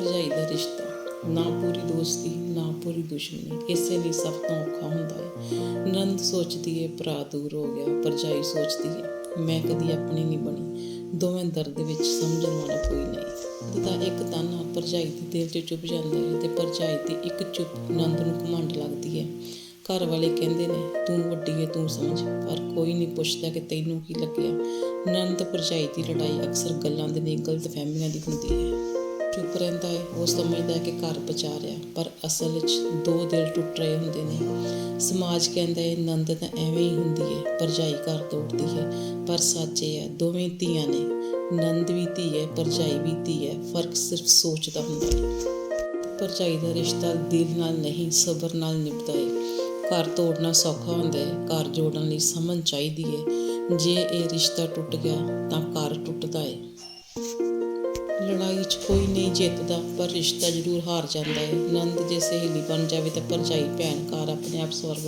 ਭਰਜਾਈ ਦਾ ਰਿਸ਼ਤਾ। ਨਾ ਪੂਰੀ ਦੋਸਤੀ, ਨਾ ਪੂਰੀ ਦੁਸ਼ਮਣੀ। ਇਸੇ ਲਈ ਸਭ ਤੋਂ ਔਖਾ ਹੁੰਦਾ ਹੈ। ਨੰਦ ਸੋਚਦੀ ਹੈ, ਭਰਾ ਦੂਰ ਹੋ ਗਿਆ, ਭਰਜਾਈ ਸੋਚਦੀ ਹੈ, ਮੈਂ ਕਦੀ ਆਪਣੀ ਨਹੀਂ ਬਣੀ। ਦੋਵੇਂ ਦਰਦ ਵਿੱਚ ਸਮਝਣ ਵਾਲਾ ਕੋਈ ਨਹੀਂ। ਤਾਂ ਇੱਕ ਤਾਨਾ ਭਰਜਾਈ ਦੇ ਦਿਲ 'ਚ ਚੁੱਭ ਜਾਂਦਾ ਹੈ ਤੇ ਭਰਜਾਈ ਦੀ ਇੱਕ ਚੁੱਪ ਨੰਦ ਨੂੰ ਘਮੰਡ ਲੱਗਦੀ ਹੈ। ਘਰ ਵਾਲੇ ਕਹਿੰਦੇ ਨੇ, ਤੂੰ ਵੱਡੀ ਹੈ, ਤੂੰ ਸਮਝ। ਪਰ ਕੋਈ ਨਹੀਂ ਪੁੱਛਦਾ ਕਿ ਤੈਨੂੰ ਕੀ ਲੱਗਿਆ। ਨੰਦ ਭਰਜਾਈ ਦੀ ਲੜਾਈ ਅਕਸਰ ਗੱਲਾਂ ਦੇ ਨਹੀਂ ਗਲਤ ਫਹਿਮੀਆਂ ਦੀ ਹੁੰਦੀ ਹੈ। ਚੁੱਪ ਰਹਿੰਦਾ ਹੈ ਉਹ ਸਮਝਦਾ ਹੈ ਕਿ ਘਰ ਬਚਾ ਰਿਹਾ। ਪਰ ਅਸਲ ਵਿੱਚ ਦੋ ਦਿਲ ਟੁੱਟ ਰਹੇ ਹੁੰਦੇ ਨੇ। ਸਮਾਜ ਕਹਿੰਦਾ ਹੈ, ਨੰਦ ਤਾਂ ਐਵੇਂ ਹੀ ਹੁੰਦੀ ਹੈ, ਭਰਜਾਈ ਘਰ ਤੋੜਦੀ ਹੈ। ਪਰ ਸੱਚ ਇਹ ਹੈ, ਦੋਵੇਂ ਧੀਆਂ ਨੇ। ਨੰਦ ਵੀ ਧੀ ਹੈ, ਭਰਜਾਈ ਵੀ ਧੀ ਹੈ, ਫ਼ਰਕ ਸਿਰਫ ਸੋਚ ਦਾ ਹੁੰਦਾ ਹੈ। ਭਰਜਾਈ ਦਾ ਰਿਸ਼ਤਾ ਦਿਲ ਨਾਲ ਨਹੀਂ, ਸਬਰ ਨਾਲ ਨਿਭਦਾ ਹੈ। ਘਰ ਤੋੜਨਾ ਸੌਖਾ ਹੁੰਦਾ ਹੈ, ਘਰ ਜੋੜਨ ਲਈ ਸਮਝ ਚਾਹੀਦੀ ਹੈ। ਜੇ ਇਹ ਰਿਸ਼ਤਾ ਟੁੱਟ ਗਿਆ, ਤਾਂ ਘਰ ਟੁੱਟਦਾ ਹੈ। ਲੜਾਈ 'ਚ ਕੋਈ ਨਹੀਂ ਜਿੱਤਦਾ, ਪਰ ਰਿਸ਼ਤਾ ਜ਼ਰੂਰ ਹਾਰ ਜਾਂਦਾ ਹੈ। ਨੰਦ ਜੇ ਸਹੇਲੀ ਬਣ ਜਾਵੇ ਤਾਂ ਭਰਜਾਈ, ਭੈਣ, ਘਰ ਆਪਣੇ ਆਪ ਸਵਰਗ